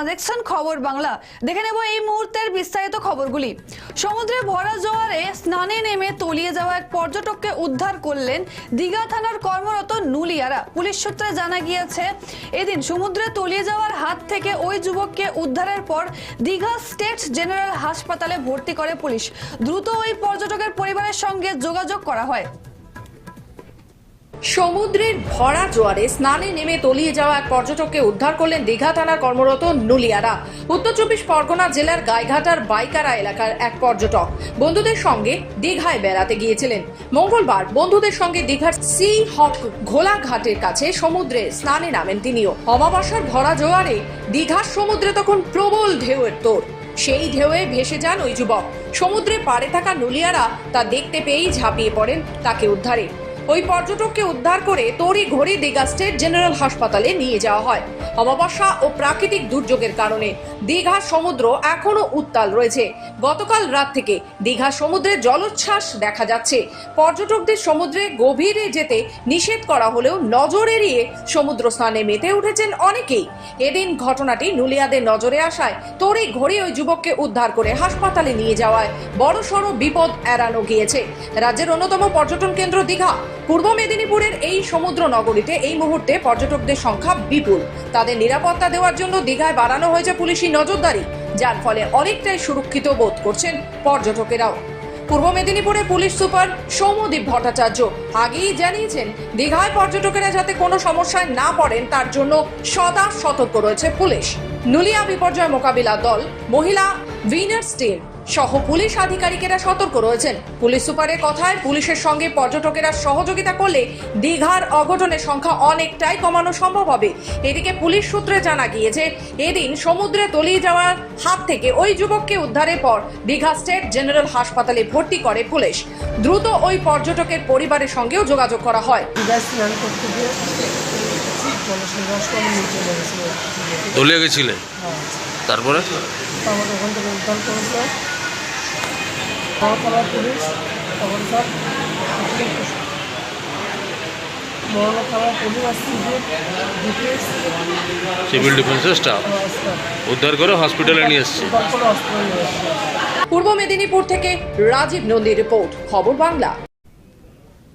আপনারা দেখছেন খবর বাংলা। দেখে নেব এই মুহূর্তের বিস্তারিত খবরগুলি। সমুদ্রে ভরা জোয়ারে স্নানে নেমে তলিয়ে যাওয়া এক পর্যটককে উদ্ধার করলেন দীঘা থানার কর্মরত নুলিয়ারা। পুলিশ সূত্রে জানা গিয়েছে, এদিন সমুদ্রে তলিয়ে যাওয়ার হাত থেকে ওই যুবককে উদ্ধারের পর দীঘা স্টেট জেনারেল হাসপাতালে ভর্তি করে পুলিশ। দ্রুত ওই পর্যটকের পরিবারের সঙ্গে যোগাযোগ করা হয়। সমুদ্রের ভরা জোয়ারে স্নানে নেমে তলিয়ে যাওয়া এক পর্যটককে উদ্ধার করলেন দীঘা থানার কর্মরত নুলিয়ারা। উত্তর চব্বিশ পরগনা জেলার গাইঘাটার বাইকারা এলাকার এক পর্যটক। বন্ধুদের সঙ্গে দীঘায় বেড়াতে গিয়েছিলেন। মঙ্গলবার বন্ধুদের সঙ্গে দীঘার সি হক ঘোলাঘাটের কাছে সমুদ্রে স্নানে নামেন তিনিও। অমাবস্যার ভরা জোয়ারে দীঘার সমুদ্রে তখন প্রবল ঢেউয়ের তোড় সেই ঢেউয়ে ভেসে যান ওই যুবক। সমুদ্রে পাড়ে থাকা নুলিয়ারা তা দেখতে পেয়েই ঝাঁপিয়ে পড়েন তাকে উদ্ধারে। ওই পর্যটককে উদ্ধার করে তড়ি ঘড়ি দীঘা স্টেট জেনারেল হাসপাতালে নিয়ে যাওয়া হয়। অমাবস্যা ও প্রাকৃতিক দুর্যোগের কারণে দীঘা সমুদ্র এখনও উত্তাল রয়েছে। গতকাল রাত থেকে দীঘা সমুদ্রে জলোচ্ছ্বাস দেখা যাচ্ছে। পর্যটকদের সমুদ্রে গভীরে যেতে নিষেধ করা হলেও নজর এড়িয়ে সমুদ্র স্নানে মেতে উঠেছেন অনেকেই। এদিন ঘটনাটি নুলিয়াদের নজরে আসায় তড়ি ঘড়ি ওই যুবককে উদ্ধার করে হাসপাতালে নিয়ে যাওয়ায় বড়সড় বিপদ এড়ানো গিয়েছে। রাজ্যের অন্যতম পর্যটন কেন্দ্র দীঘা। পূর্ব মেদিনীপুরের এই সমুদ্র নগরীতে এই মুহূর্তে পর্যটকদের সংখ্যা বিপুল। তাদের নিরাপত্তা দেওয়ার জন্য দীঘায় বাড়ানো হয়েছে পুলিশি নজরদারি, যার ফলে অনেকটাই সুরক্ষিত বোধ করছেন পর্যটকেরাও। পূর্ব মেদিনীপুরের পুলিশ সুপার সৌম্যদীপ ভট্টাচার্য আগেই জানিয়েছেন, দীঘায় পর্যটকেরা যাতে কোনো সমস্যায় না পড়েন, তার জন্য সদা সতর্ক রয়েছে পুলিশ। নুলিয়া বিপর্যয় মোকাবিলা দল, মহিলা উইনার্স টিম। সহ পুলিশ আধিকারিকেরা সতর্ক রয়েছেন। পুলিশ সুপারের কথায় পুলিশের সঙ্গে পর্যটকেরা সহযোগিতা করলে দীঘার অঘটনের সংখ্যা অনেকটাই কমানো সম্ভব হবে। এদিকে পুলিশ সূত্রে জানা গিয়েছে এদিন সমুদ্রে তলিয়ে যাওয়ার হাত থেকে ওই যুবককে উদ্ধারের পর দীঘা স্টেট জেনারেল হাসপাতালে ভর্তি করে পুলিশ। দ্রুত ওই পর্যটকের পরিবারের সঙ্গেও যোগাযোগ করা হয়। দীঘায় স্নান করতে গিয়ে জলের রসটা আমি নিচে লেগেছিল দলিয়ে গেছিলে তারপরে? তারপর ওখান থেকে উদ্ধার করেছে। মহাতলা পুলিশ তখন সব সিভিল ডিফেন্স ডিফেন্সের স্টাফ উদ্ধার করে হসপিটালে নিয়ে এসছে? উদ্ধার করে হসপিটালে নিয়ে এসেছে। পূর্ব মেদিনীপুর থেকে রাজীব নন্দীর রিপোর্ট খবর বাংলা।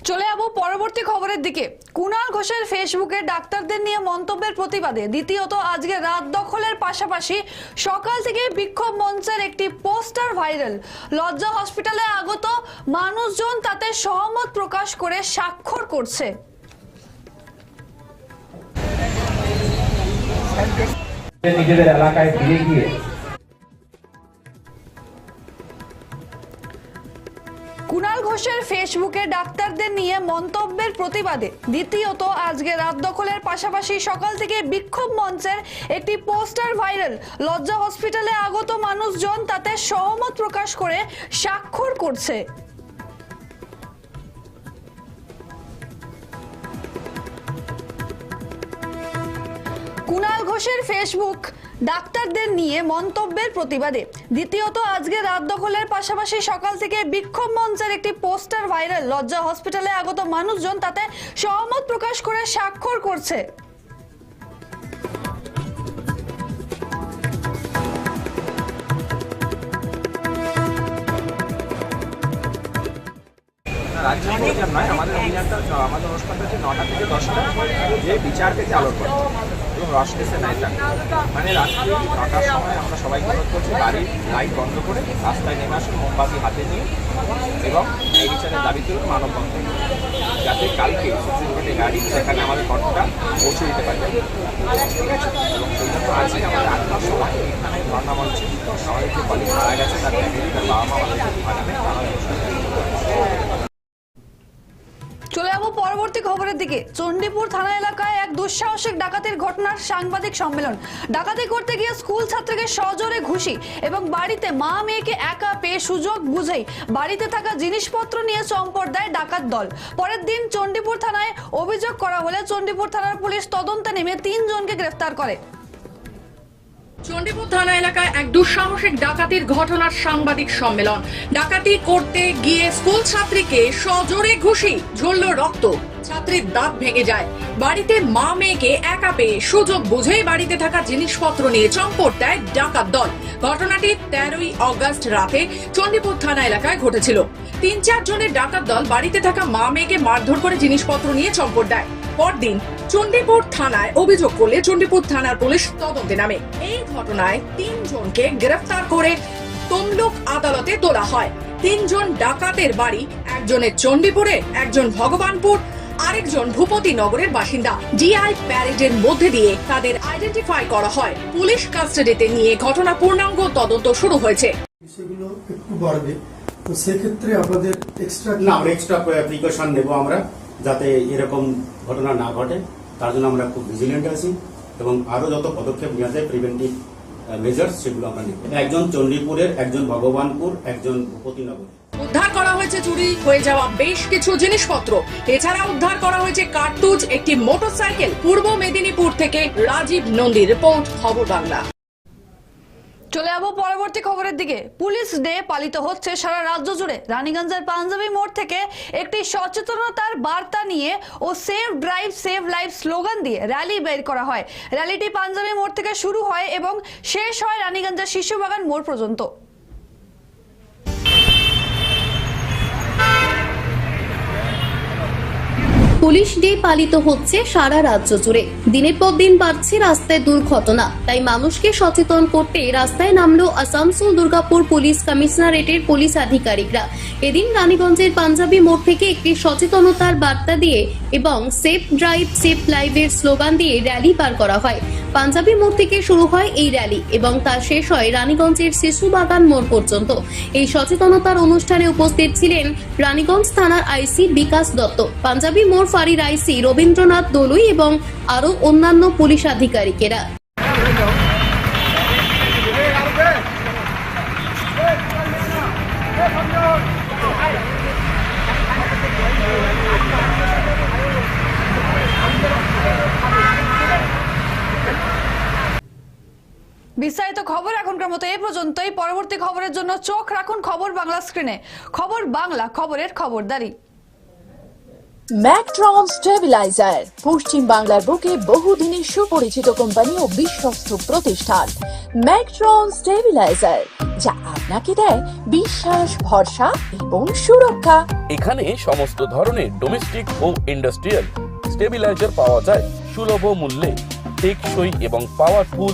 চলে যাব পরবর্তী খবরের দিকে। কুণাল ঘোষের ফেসবুকে ডাক্তারদের নিয়ে মন্তব্যের প্রতিবাদে। দ্বিতীয়ত, আজকে রাত দখলের পাশাপাশি সকাল থেকে বিক্ষোভ মঞ্চের একটি পোস্টার ভাইরাল। লজ্জা হসপিটালে আগত মানুষজন তাতে সহমত প্রকাশ করে স্বাক্ষর করছে। নিজেদের এলাকায় ফিরে গিয়ে কুণাল ঘোষের ফেসবুকে ডাক্তারদের নিয়ে মন্তব্যের প্রতিবাদে। দ্বিতীয়ত, আজকে রাত দখলের পাশাপাশি সকাল থেকে বিক্ষোভ মঞ্চের একটি পোস্টার ভাইরাল। লজ্জা হসপিটালে আগত মানুষজন তাতে সহমত প্রকাশ করে স্বাক্ষর করছে। কুণাল ঘোষের ফেসবুক ডাক্তারদের নিয়ে মন্তব্যের প্রতিবাদে। দ্বিতীয়ত, আজকে রাত দখলের পাশাপাশি সকাল থেকে বিক্ষোভ মঞ্চের একটি পোস্টার ভাইরাল। লজ্জা হসপিটালে আগত মানুষজন তাতে সহমত প্রকাশ করে স্বাক্ষর করছে। রাজ্য প্রয়োজন নয়, আমাদের অভিযানটা আমাদের অনুষ্ঠানটা হচ্ছে নটা থেকে দশটা, যে বিচার পেতে আলোর করে এবং রস কেসে নাই থাকে মানে রাত্রি নটার সময় আমরা সবাইকে অনুরোধ করছি গাড়ির লাইট বন্ধ করে রাস্তায় নেমে আসুন, মোমবাতি হাতে নিয়ে এবং এই বিচারের দাবি তুলুন, মানববন্ধন। যাতে কালকে সুপ্রিম কোর্টে গাড়ি সেখানে আমাদের কণ্ঠটা পৌঁছে দিতে পারে। ঠিক আছে? এবং সেই জন্য আজকে আমাদের আটটার সময় এখানে ধর্ণা মঞ্চে আমাদের যে কলিগ মারা গেছে, তার ফ্যামিলি তার বাবা মা আমাদের আগামী তারা অনুষ্ঠান চলে যাব পরবর্তী খবরের দিকে। চণ্ডীপুর থানা এলাকায় এক দুঃসাহসিক ডাকাতির ঘটনার সাংবাদিক সম্মেলন। ডাকাতি করতে গিয়ে স্কুল ছাত্রকে সজোরে ঘুষি এবং বাড়িতে মা মেয়েকে একা পেয়ে সুযোগ বুঝেই বাড়িতে থাকা জিনিসপত্র নিয়ে চম্পট দেয় ডাকাত দল। পরের দিন চণ্ডীপুর থানায় অভিযোগ করা হলে চণ্ডীপুর থানার পুলিশ তদন্তে নেমে তিনজনকে গ্রেফতার করে। চণ্ডীপুর থানা এলাকায় এক দুঃসাহসিক ডাকাতির ঘটনার সাংবাদিক সম্মেলন। ডাকাতি করতে গিয়ে স্কুল ছাত্রীকে সজোরে ঘুষি ঝরল রক্ত। ছাত্রীর দাঁত ভেঙে যায়। বাড়িতে মা মেয়েকে একা পেয়ে সুযোগ বুঝেই বাড়িতে থাকা জিনিসপত্র নিয়ে চম্পট দেয় ডাকাত দল। ঘটনাটি তেরোই অগস্ট রাতে চণ্ডীপুর থানা এলাকায় ঘটেছিল। তিন চার জনের ডাকাত দল বাড়িতে থাকা মা মেয়েকে মারধর করে জিনিসপত্র নিয়ে চম্পট দেয়। পরদিন চণ্ডীপুর থানায় অভিযোগ করলে চণ্ডীপুর থানার পুলিশ তদন্তে নামে। এই ঘটনায় তিনজনকে গ্রেফতার করে তমলুক আদালতে তোলা হয়। তিনজন ডাকাতের বাড়ি একজনের চণ্ডীপুরে একজন ভগবানপুর আরেকজন ভূপতি নগরের বাসিন্দা। ডিআই প্যারেডের মধ্যে দিয়ে তাদের আইডেন্টিফাই করা হয়। পুলিশ কাস্টাডিতে নিয়ে ঘটনা পূর্ণাঙ্গ তদন্ত শুরু হয়েছে। সেগুলো একটু বাড়বে। তো সেক্ষেত্রে আপনাদের এক্সট্রা না এক্সট্রা প্রিকশন নেব আমরা। যাতে এরকম ঘটনা না ঘটে, তার জন্য আমরা খুব ভিজিলেন্ট আছি এবং আরও যত পদক্ষেপ নেওয়া যায় প্রিভেন্টিভ মেজার্স সেগুলো আমরা নেব। একজন চণ্ডীপুরের, একজন ভগবানপুর, একজন ভূপতিনগর উদ্ধার করা হয়েছে চুরি, হয়ে যাওয়া বেশ কিছু জিনিসপত্র। এছাড়া উদ্ধার করা হয়েছে কার্তুজ, একটি মোটরসাইকেল, পূর্ব মেদিনীপুর থেকে রাজীব নন্দী রিপোর্ট, খবর বাংলা। চলে যাব পরবর্তী খবরের দিকে। পুলিশ ডে পালিত হচ্ছে সারা রাজ্য জুড়ে। রানীগঞ্জের পাঞ্জাবি মোড় থেকে একটি সচেতনতার বার্তা নিয়ে ও save drive, save life slogan দিয়ে র্যালি বের করা হয়। র্যালিটি পাঞ্জাবি মোড় থেকে শুরু হয় এবং শেষ হয় রানীগঞ্জের শিশুবাগান মোড় পর্যন্ত। পুলিশ ডে পালিত হচ্ছে সারা রাজ্য জুড়ে। দিনের পর দিন বাড়ছে রাস্তায় দুর্ঘটনা। তাই মানুষকে সচেতন করতে রাস্তায় নামলো আসানসোল দুর্গাপুর পুলিশ কমিশনারেটের পুলিশ আধিকারিকরা। এদিন রানীগঞ্জের পাঞ্জাবি মোড় থেকে একটি সচেতনতার বার্তা দিয়ে এবং সেফ ড্রাইভ, সেফ লাইভের স্লোগান দিয়ে র্যালি পার করা হয়। পাঞ্জাবি মোড় থেকে শুরু হয় এই র্যালি এবং তা শেষ হয় রানীগঞ্জের শিশু বাগান মোড় পর্যন্ত। এই সচেতনতার অনুষ্ঠানে উপস্থিত ছিলেন রানীগঞ্জ থানার আইসি বিকাশ দত্ত, পাঞ্জাবি মোড় ফাঁড়ির আইসি রবীন্দ্রনাথ দলুই এবং আরও অন্যান্য পুলিশ আধিকারিকেরা। বিস্তারিত খবর এখনকার মতো এই পর্যন্তই। পরবর্তী খবরের জন্য চোখ রাখুন খবর বাংলা স্ক্রিনে খবর বাংলা খবরের খবরদারি। ম্যাকট্রন স্টেবিলাইজার পশ্চিম বাংলার বুকে বহুদিনের সুপরিচিত কোম্পানি ও বিশ্বস্ত প্রতিষ্ঠান। ম্যাকট্রন স্টেবিলাইজার যা আপনাকে দেয় বিশ্বাস ভরসা এবং সুরক্ষা। এখানে সমস্ত ধরনের ডোমেস্টিক ও ইন্ডাস্ট্রিয়াল স্টেবিলাইজার পাওয়া যায় সুলভ মূল্যে টেকসই এবং পাওয়ারফুল